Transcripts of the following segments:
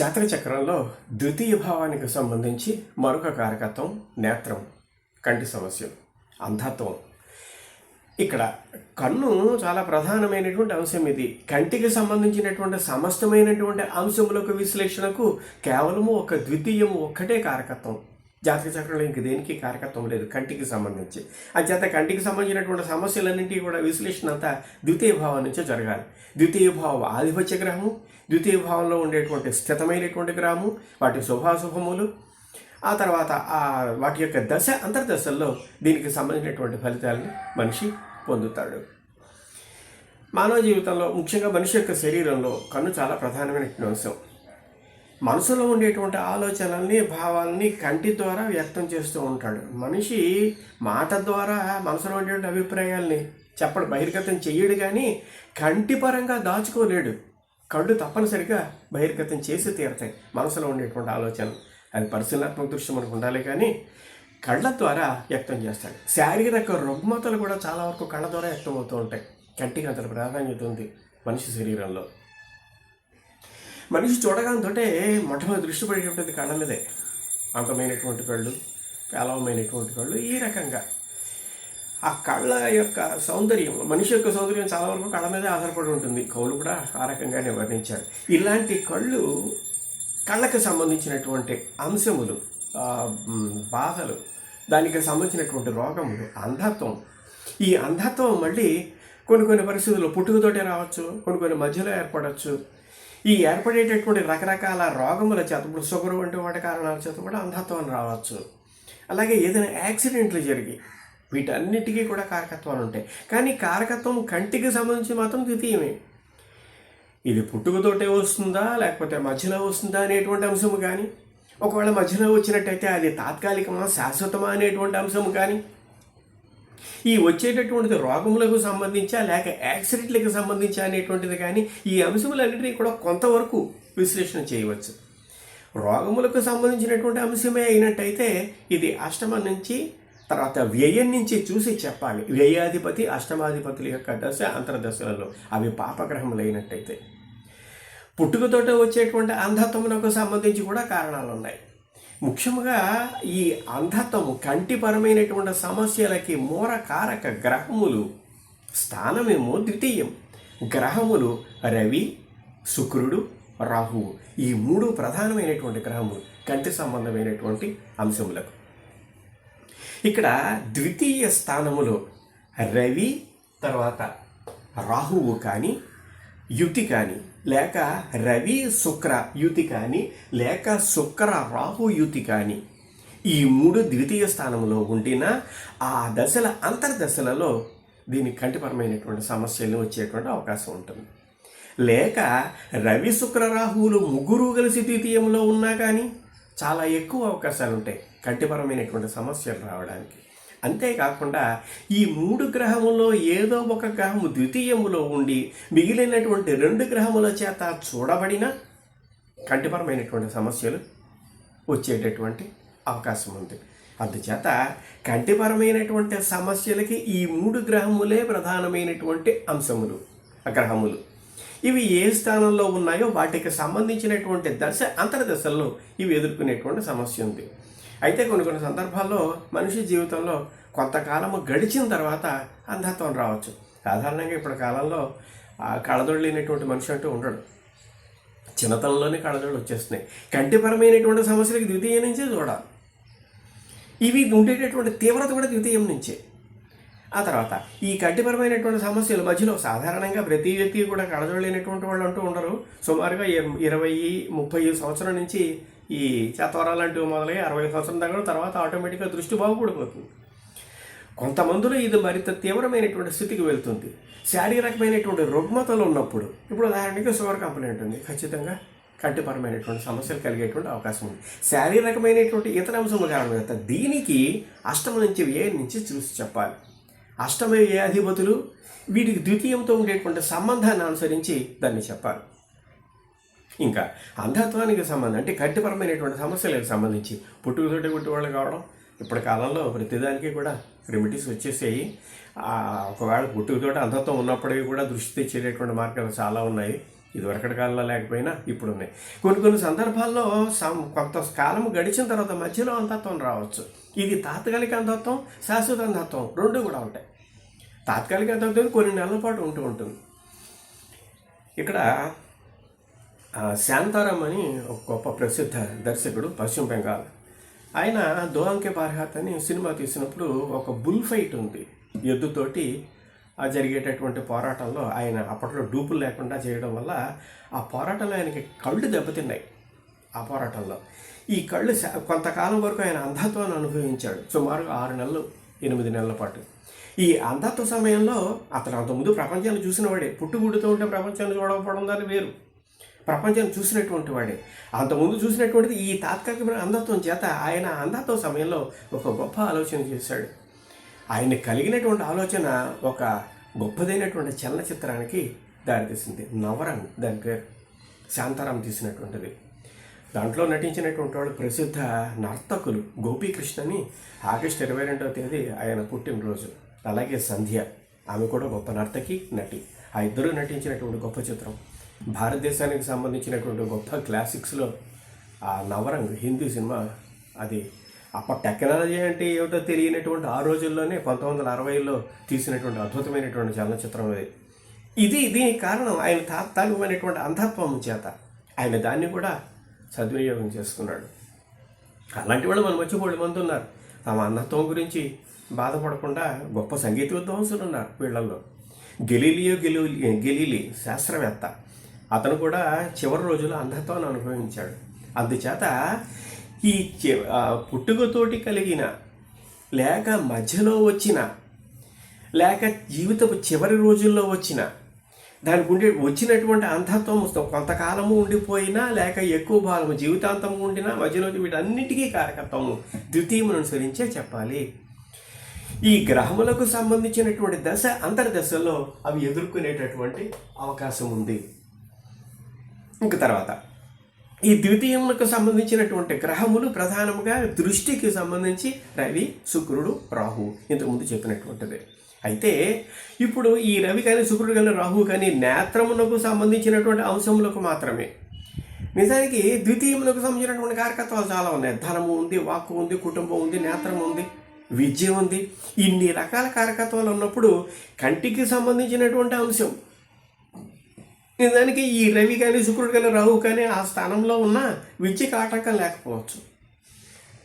జాతక చక్రంలో ద్వితీయ భావానికి సంబంధించి మరొక కారకత్వం నేత్రం కంటి సమస్య అంధత్వం. ఇక్కడ కన్ను చాలా ప్రధానమైనటువంటి అంశం ఇది. కంటికి సంబంధించినటువంటి సమస్తమైనటువంటి అంశములకు విశ్లేషణకు కేవలము ఒక ద్వితీయము ఒక్కటే కారకత్వం. జాతక చక్రంలో ఇంక దేనికి కారకత్వం లేదు కంటికి సంబంధించి. అంచేత కంటికి సంబంధించినటువంటి సమస్యలన్నింటినీ కూడా విశ్లేషణ అంతా ద్వితీయ భావం నుంచే జరగాలి. ద్వితీయ భావం ఆధిపత్య గ్రహము ద్వితీయ భావంలో ఉండేటువంటి స్థితమైనటువంటి గ్రహము వాటి శుభాశుభములు ఆ తర్వాత ఆ వాటి యొక్క దశ అంతర్దశల్లో దీనికి సంబంధించినటువంటి ఫలితాలని మనిషి పొందుతాడు. మానవ జీవితంలో ముఖ్యంగా మనిషి యొక్క శరీరంలో కన్ను చాలా ప్రధానమైనటువంటి అంశం. మనసులో ఉండేటువంటి ఆలోచనల్ని భావాలని కంటి ద్వారా వ్యక్తం చేస్తూ ఉంటాడు. మనిషి మాట ద్వారా మనసులో ఉండేటువంటి అభిప్రాయాల్ని చెప్పడు బహిర్గతం చెయ్యడు కానీ కంటి పరంగా దాచుకోలేడు. కళ్ళు తప్పనిసరిగా బహిర్గతం చేసి తీరతాయి. మనసులో ఉండేటువంటి ఆలోచనలు. అది పరిశీలనాత్మక దృశ్యం మనకు ఉండాలి కానీ కళ్ళ ద్వారా వ్యక్తం చేస్తాడు శారీరక రుగ్మతలు కూడా చాలా వరకు కళ్ళ ద్వారా వ్యక్తం అవుతూ ఉంటాయి. కంటికి అంత ప్రాధాన్యత ఉంది మనిషి శరీరంలో. మనిషి చూడగానే మొట్టమొదటి దృష్టి పడేటువంటిది కళ్ళ మీదే. అంతమైనటువంటి కళ్ళు పేలవమైనటువంటి కళ్ళు ఈ రకంగా. ఆ కళ్ళ యొక్క సౌందర్యం మనిషి యొక్క సౌందర్యం చాలా వరకు కళ్ళ మీదే ఆధారపడి ఉంటుంది. కవులు కూడా ఆ రకంగానే వర్ణించారు. ఇలాంటి కళ్ళు కళ్ళకు సంబంధించినటువంటి అంశములు బాధలు దానికి సంబంధించినటువంటి రోగములు అంధత్వం. ఈ అంధత్వం మళ్ళీ కొన్ని కొన్ని పరిస్థితుల్లో పుట్టుకతోటే రావచ్చు కొన్ని కొన్ని మధ్యలో ఏర్పడవచ్చు ఈ ఏర్పడేటటువంటి రకరకాల రోగముల చేత ఇప్పుడు షుగర్ వంటి వాటి కారణాల చేత కూడా అంధత్వం రావచ్చు. అలాగే ఏదైనా యాక్సిడెంట్లు జరిగి వీటన్నిటికీ కూడా కారకత్వాలు ఉంటాయి. కానీ కారకత్వం కంటికి సంబంధించి మాత్రం ద్వితీయమే. ఇది పుట్టుకతోటే వస్తుందా లేకపోతే మధ్యలో వస్తుందా అనేటువంటి అంశము కానీ ఒకవేళ మధ్యలో వచ్చినట్టయితే అది తాత్కాలికమా శాశ్వతమా అనేటువంటి అంశము కానీ ఈ వచ్చేటటువంటిది రోగములకు సంబంధించా లేక యాక్సిడెంట్లకు సంబంధించా అనేటువంటిది కానీ ఈ అంశములన్నింటినీ కూడా కొంతవరకు విశ్లేషణ చేయవచ్చు. రోగములకు సంబంధించినటువంటి అంశమే అయినట్టయితే ఇది అష్టమ నుంచి తర్వాత వ్యయం నుంచి చూసి చెప్పాలి. వ్యయాధిపతి అష్టమాధిపతుల యొక్క దశ అంతర్దశలలో అవి పాపగ్రహములు అయినట్టయితే పుట్టుకతోట వచ్చేటువంటి అంధత్వమునకు సంబంధించి కూడా కారణాలు ఉన్నాయి ముఖ్యంగా ఈ అంధత్వము కంటిపరమైనటువంటి సమస్యలకి మూల కారక గ్రహములు స్థానమేమో ద్వితీయం. గ్రహములు రవి శుక్రుడు రాహువు. ఈ మూడు ప్రధానమైనటువంటి గ్రహములు కంటి సంబంధమైనటువంటి అంశములకు. ఇక్కడ ద్వితీయ స్థానములో రవి తర్వాత రాహువు కానీ యుతి కానీ లేక రవి శుక్ర యుతి కానీ లేక శుక్ర రాహు యుతి కానీ ఈ మూడు ద్వితీయ స్థానంలో ఉండినా ఆ దశల అంతర్దశలలో దీనికి కంటిపరమైనటువంటి సమస్యలు వచ్చేటువంటి అవకాశం ఉంటుంది. లేక రవి శుక్ర రాహువులు ముగ్గురు కలిసి ద్వితీయంలో ఉన్నా కానీ చాలా ఎక్కువ అవకాశాలు ఉంటాయి కంటిపరమైనటువంటి సమస్యలు రావడానికి. అంతేకాకుండా ఈ మూడు గ్రహములో ఏదో ఒక గ్రహము ద్వితీయములో ఉండి మిగిలినటువంటి రెండు గ్రహముల చేత చూడబడిన కంటిపరమైనటువంటి సమస్యలు వచ్చేటటువంటి అవకాశం ఉంది అందుచేత కంటిపరమైనటువంటి సమస్యలకి ఈ మూడు గ్రహములే ప్రధానమైనటువంటి అంశములు గ్రహములు. ఇవి ఏ స్థానంలో ఉన్నాయో వాటికి సంబంధించినటువంటి దశ అంతర్దశల్లో ఇవి ఎదుర్కొనేటువంటి సమస్య ఉంది. అయితే కొన్ని కొన్ని సందర్భాల్లో మనిషి జీవితంలో కొంతకాలము గడిచిన తర్వాత అంధత్వం రావచ్చు. సాధారణంగా ఇప్పుడు కాలంలో ఆ మనిషి అంటూ ఉండడు. చిన్నతనంలోనే కళదొడలు వచ్చేస్తున్నాయి. కంటిపరమైనటువంటి సమస్యలకు ద్వితీయం నుంచే చూడాలి. ఇవి ఉండేటటువంటి తీవ్రత కూడా ద్వితీయం నుంచే. ఆ తర్వాత ఈ కంటిపరమైనటువంటి సమస్యలు మధ్యలో సాధారణంగా ప్రతి వ్యక్తి కూడా కళజోడలేనటువంటి వాళ్ళు అంటూ ఉండరు. సుమారుగా ఇరవై ముప్పై సంవత్సరం నుంచి ఈ చేతవరాలు లాంటివి మొదలై అరవై సంవత్సరం తగ్గడం తర్వాత ఆటోమేటిక్గా దృష్టి బాగుపడిపోతుంది. కొంతమందిలో ఇది మరింత తీవ్రమైనటువంటి స్థితికి వెళ్తుంది. శారీరకమైనటువంటి రుగ్మతలు ఉన్నప్పుడు ఇప్పుడు ఉదాహరణకి షుగర్ కంప్లైంట్ ఉంది ఖచ్చితంగా కంటిపరమైనటువంటి సమస్యలు కలిగేటువంటి అవకాశం ఉంది. శారీరకమైనటువంటి ఇతర అంశముల కారణంగా దీనికి అష్టమ నుంచి వ్యయం నుంచి చూసి చెప్పాలి. అష్టమ వ్యయాధిపతులు వీటికి ద్వితీయంతో ఉండేటువంటి సంబంధాన్ని అనుసరించి దాన్ని చెప్పాలి. ఇంకా అంధత్వానికి సంబంధం అంటే కంటిపరమైనటువంటి సమస్యలకు సంబంధించి పుట్టుకతోటి పుట్టి వాళ్ళు కావడం ఇప్పటి కాలంలో ప్రతిదానికి కూడా రెమెడీస్ వచ్చేసాయి. ఒకవేళ పుట్టుకతోటి అంధత్వం ఉన్నప్పటికీ కూడా దృష్టి తెచ్చేటటువంటి మార్గాలు చాలా ఉన్నాయి. ఇదివరకటి కాలంలో లేకపోయినా ఇప్పుడు ఉన్నాయి కొన్ని కొన్ని సందర్భాల్లో సం కొంత కాలం గడిచిన తర్వాత మధ్యలో అంధత్వం రావచ్చు. ఇది తాత్కాలిక అంధత్వం శాశ్వత అంధత్వం రెండు కూడా ఉంటాయి. తాత్కాలిక అంధత్వం కొన్ని నెలల పాటు ఉంటూ ఉంటుంది. ఇక్కడ శాంతారాం అని ఒక గొప్ప ప్రసిద్ధ దర్శకుడు పశ్చిమ బెంగాల్. ఆయన దోహంకే బార్హాత్ అని సినిమా తీసినప్పుడు ఒక బుల్ ఫైట్ ఉంది. ఎద్దుతోటి ఆ జరిగేటటువంటి పోరాటంలో ఆయన అప్పట్లో డూపులు లేకుండా చేయడం వల్ల ఆ పోరాటంలో ఆయనకి కళ్ళు దెబ్బతిన్నాయి. ఆ పోరాటంలో ఈ కళ్ళు కొంతకాలం వరకు ఆయన అంధత్వాన్ని అనుభవించాడు. సుమారుగా ఆరు నెలలు ఎనిమిది నెలల పాటు. ఈ అంధత్వ సమయంలో అతను అంతకుముందు ప్రపంచాన్ని చూసినవాడే. పుట్టుగుడుతూ ఉంటే ప్రపంచాన్ని చూడకపోవడం దాని వేరు. ప్రపంచం చూసినటువంటి వాడే. అంతకుముందు చూసినటువంటిది ఈ తాత్కాలికమైన అంధత్వం చేత ఆయన అంధత్వ సమయంలో ఒక గొప్ప ఆలోచన చేశాడు. ఆయన కలిగినటువంటి ఆలోచన ఒక గొప్పదైనటువంటి చలనచిత్రానికి దారితీసింది. నవరంగ్ దాని పేరు. శాంతారాం తీసినటువంటిది. దాంట్లో నటించినటువంటి వాళ్ళు ప్రసిద్ధ నర్తకులు గోపీకృష్ణని ఆగస్టు ఇరవై రెండవ తేదీ ఆయన పుట్టినరోజు. అలాగే సంధ్య. ఆమె కూడా గొప్ప నర్తకి నటి. ఆ ఇద్దరు నటించినటువంటి గొప్ప చిత్రం. భారతదేశానికి సంబంధించినటువంటి గొప్ప క్లాసిక్స్లో ఆ నవరంగ్ హిందీ సినిమా అది. అప్ప టెక్నాలజీ అంటే ఏమిటో తెలియనటువంటి ఆ రోజుల్లోనే పంతొమ్మిది వందల అరవైలో తీసినటువంటి అద్భుతమైనటువంటి చలనచిత్రం అది. ఇది దీనికి కారణం ఆయన తాత్కాలికమైనటువంటి అంధత్వం చేత ఆయన దాన్ని కూడా సద్వినియోగం చేసుకున్నాడు. అలాంటి వాళ్ళు మన మధ్య బోళ్ళు మంది ఉన్నారు. తమ అంధత్వం గురించి బాధపడకుండా గొప్ప సంగీత విద్వాంసులు ఉన్నారు వీళ్ళల్లో. గెలీలియో గెలీ గెలీలి శాస్త్రవేత్త అతను కూడా చివరి రోజుల్లో అంధత్వాన్ని అనుభవించాడు. అందుచేత ఈ పుట్టుకతోటి కలిగిన లేక మధ్యలో వచ్చిన లేక జీవితపు చివరి రోజుల్లో వచ్చిన దానికి ఉండే వచ్చినటువంటి అంధత్వం కొంతకాలము ఉండిపోయినా లేక ఎక్కువ భాగము జీవితాంతం ఉండినా మధ్యలో వీటన్నిటికీ కారకత్వము ద్వితీయమును అనుసరించే చెప్పాలి. ఈ గ్రహములకు సంబంధించినటువంటి దశ అంతర్దశలో అవి ఎదుర్కొనేటటువంటి అవకాశం ఉంది ఇంక తర్వాత. ఈ ద్వితీయములకు సంబంధించినటువంటి గ్రహములు ప్రధానముగా దృష్టికి సంబంధించి రవి శుక్రుడు రాహు ఇంతకుముందు చెప్పినటువంటిది. అయితే ఇప్పుడు ఈ రవి కానీ శుక్రుడు కానీ రాహు కానీ నేత్రమునకు సంబంధించినటువంటి అంశములకు మాత్రమే. నిజానికి ద్వితీయములకు సంబంధించినటువంటి కారకత్వాలు చాలా ఉన్నాయి. ధనము ఉంది వాక్కు ఉంది కుటుంబం ఉంది నేత్రం ఉంది విద్య ఉంది. ఇన్ని రకాల కారకత్వాలు ఉన్నప్పుడు కంటికి సంబంధించినటువంటి అంశం నిజానికి ఈ రవి కానీ శుక్రుడు కానీ రాహు కానీ ఆ స్థానంలో ఉన్న విద్యకు ఆటంకం లేకపోవచ్చు.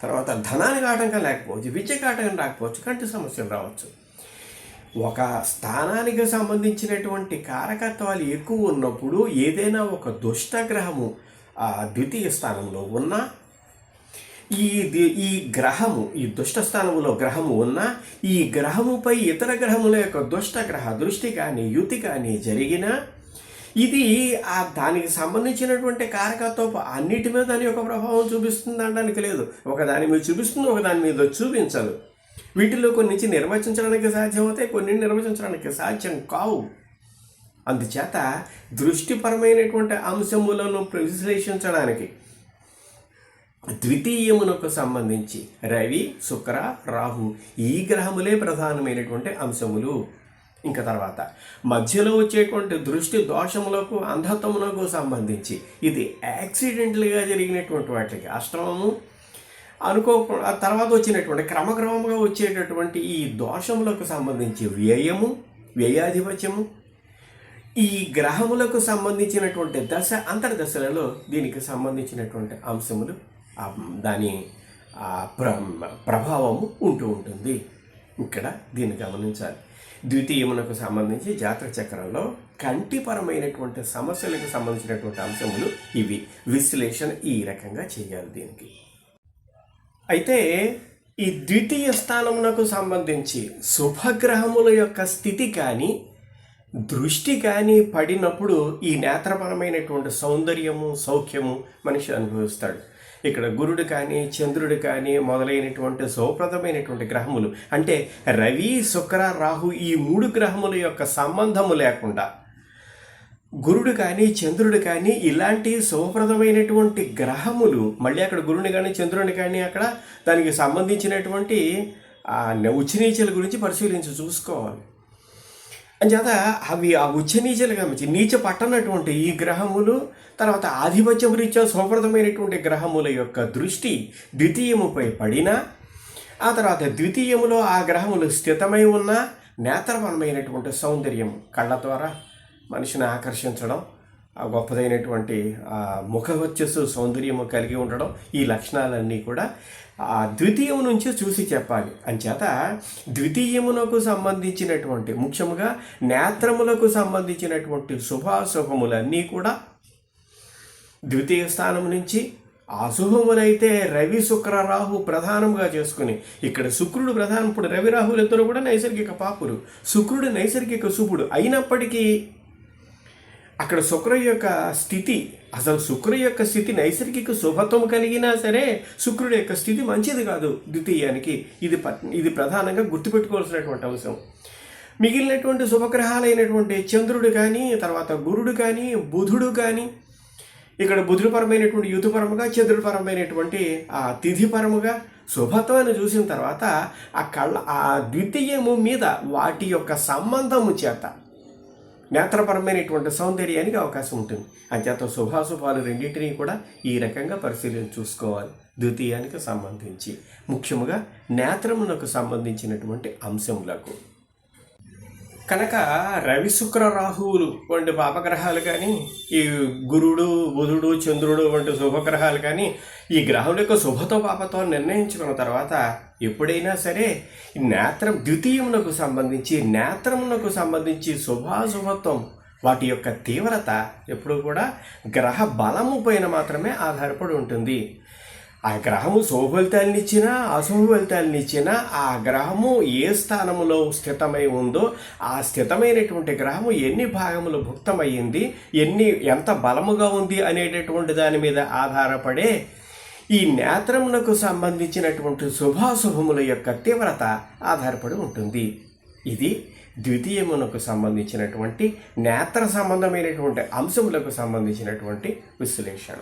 తర్వాత ధనానికి ఆటంకం లేకపోవచ్చు విద్యకు ఆటంకం రాకపోవచ్చు కంటి సమస్యలు రావచ్చు. ఒక స్థానానికి సంబంధించినటువంటి కారకత్వాలు ఎక్కువ ఉన్నప్పుడు ఏదైనా ఒక దుష్ట గ్రహము ఆ ద్వితీయ స్థానంలో ఉన్నా ఈ ఈ గ్రహము ఈ దుష్ట స్థానంలో గ్రహము ఉన్న ఈ గ్రహముపై ఇతర గ్రహముల యొక్క దుష్ట గ్రహ దృష్టి కానీ యుతి కానీ జరిగినా ఇది ఆ దానికి సంబంధించినటువంటి కారకత్వం అన్నిటి మీద దాని యొక్క ప్రభావం చూపిస్తుంది అనడానికి లేదు. ఒక దాని మీద చూపిస్తుంది ఒక దాని మీద చూపించదు. వీటిలో కొన్నించి నిర్వచించడానికి సాధ్యమవుతాయి కొన్ని నిర్వచించడానికి సాధ్యం కావు. అందుచేత దృష్టిపరమైనటువంటి అంశములను విశ్లేషించడానికి ద్వితీయమునకు సంబంధించి రవి శుక్ర రాహు ఈ గ్రహములే ప్రధానమైనటువంటి అంశములు. ఇంకా తర్వాత మధ్యలో వచ్చేటువంటి దృష్టి దోషములకు అంధత్వములకు సంబంధించి. ఇది యాక్సిడెంట్లుగా జరిగినటువంటి వాటికి అష్టమము అనుకో తర్వాత వచ్చినటువంటి క్రమక్రమంగా వచ్చేటటువంటి ఈ దోషములకు సంబంధించి వ్యయము వ్యయాధిపత్యము. ఈ గ్రహములకు సంబంధించినటువంటి దశ అంతర్దశలలో దీనికి సంబంధించినటువంటి అంశములు దాని ప్ర ప్రభావము ఉంటూ ఉంటుంది. ఇక్కడ దీన్ని గమనించాలి. ద్వితీయమునకు సంబంధించి జాతక చక్రంలో కంటిపరమైనటువంటి సమస్యలకు సంబంధించినటువంటి అంశములు ఇవి. విశ్లేషణ ఈ రకంగా చేయాలి దీనికి. అయితే ఈ ద్వితీయ స్థానమునకు సంబంధించి శుభగ్రహముల యొక్క స్థితి కానీ దృష్టి కానీ పడినప్పుడు ఈ నేత్రపరమైనటువంటి సౌందర్యము సౌఖ్యము మనిషి అనుభవిస్తాడు. ఇక్కడ గురుడు కానీ చంద్రుడు కానీ మొదలైనటువంటి సౌప్రదమైనటువంటి గ్రహములు అంటే రవి శుక్ర రాహు ఈ మూడు గ్రహముల యొక్క సంబంధము లేకుండా గురుడు కానీ చంద్రుడు కానీ ఇలాంటి శుభప్రదమైనటువంటి గ్రహములు మళ్ళీ అక్కడ గురుని కానీ చంద్రుని కానీ అక్కడ దానికి సంబంధించినటువంటి ఆ గురించి పరిశీలించి చూసుకోవాలి. అంచేత అవి ఆ ఉచ్చ నీచలుగా మంచి నీచ పట్టనటువంటి ఈ గ్రహములు తర్వాత ఆధిపత్యం రీత్యా సౌప్రదమైనటువంటి గ్రహముల యొక్క దృష్టి ద్వితీయముపై పడినా ఆ తర్వాత ద్వితీయములో ఆ గ్రహములు స్థితమై ఉన్న నేత్రవనమైనటువంటి సౌందర్యం కళ్ళ ద్వారా మనిషిని ఆకర్షించడం గొప్పదైనటువంటి ముఖ వచ్చస్సు సౌందర్యము కలిగి ఉండడం ఈ లక్షణాలన్నీ కూడా ఆ ద్వితీయం నుంచే చూసి చెప్పాలి. అంచేత ద్వితీయమునకు సంబంధించినటువంటి ముఖ్యముగా నేత్రములకు సంబంధించినటువంటి శుభాశుభములన్నీ కూడా ద్వితీయ స్థానం నుంచి అశుభములైతే రవి శుక్ర రాహు ప్రధానంగా చేసుకుని ఇక్కడ శుక్రుడు ప్రధానం ఇప్పుడు రవి రాహులు ఇద్దరు కూడా నైసర్గిక పాపులు. శుక్రుడు నైసర్గిక శుభుడు అయినప్పటికీ అక్కడ శుక్రు యొక్క స్థితి అసలు శుక్రు యొక్క స్థితి నైసర్గిక శుభత్వం కలిగినా సరే శుక్రుడి యొక్క స్థితి మంచిది కాదు ద్వితీయానికి. ఇది ఇది ప్రధానంగా గుర్తుపెట్టుకోవాల్సినటువంటి అంశం. మిగిలినటువంటి శుభగ్రహాలైనటువంటి చంద్రుడు కానీ తర్వాత గురుడు కానీ బుధుడు కానీ ఇక్కడ బుధుడుపరమైనటువంటి యుతుపరముగా చంద్రుడుపరమైనటువంటి ఆ తిథిపరముగా శుభత్వాన్ని చూసిన తర్వాత ఆ కళ్ళ ఆ ద్వితీయము మీద వాటి యొక్క సంబంధము చేత నేత్రపరమైనటువంటి సౌందర్యానికి అవకాశం ఉంటుంది. అంచేత శుభాశుభాలు రెండింటినీ కూడా ఈ రకంగా పరిశీలన చూసుకోవాలి. ద్వితీయానికి సంబంధించి. ముఖ్యముగా నేత్రమునకు సంబంధించినటువంటి అంశములకు. కనుక రవి శుక్ర రాహువులు వంటి పాపగ్రహాలు కానీ ఈ గురుడు బుధుడు చంద్రుడు వంటి శుభగ్రహాలు కానీ ఈ గ్రహం యొక్క శుభతో పాపతో నిర్ణయించుకున్న తర్వాత ఎప్పుడైనా సరే నేత్రం ద్వితీయమునకు సంబంధించి నేత్రమునకు సంబంధించి శుభాశుభత్వం వాటి యొక్క తీవ్రత ఎప్పుడు కూడా గ్రహ బలము పైన మాత్రమే ఆధారపడి ఉంటుంది. ఆ గ్రహము శుభఫలితాలను ఇచ్చినా అశుభ ఫలితాలను ఇచ్చినా ఆ గ్రహము ఏ స్థానములో స్థితమై ఉందో ఆ స్థితమైనటువంటి గ్రహము ఎన్ని భాగములు భుక్తమైంది ఎన్ని ఎంత బలముగా ఉంది అనేటటువంటి దాని మీద ఆధారపడే ఈ నేత్రమునకు సంబంధించినటువంటి శుభాశుభముల యొక్క తీవ్రత ఆధారపడి ఉంటుంది. ఇది ద్వితీయమునకు సంబంధించినటువంటి నేత్ర సంబంధమైనటువంటి అంశములకు సంబంధించినటువంటి విశ్లేషణ.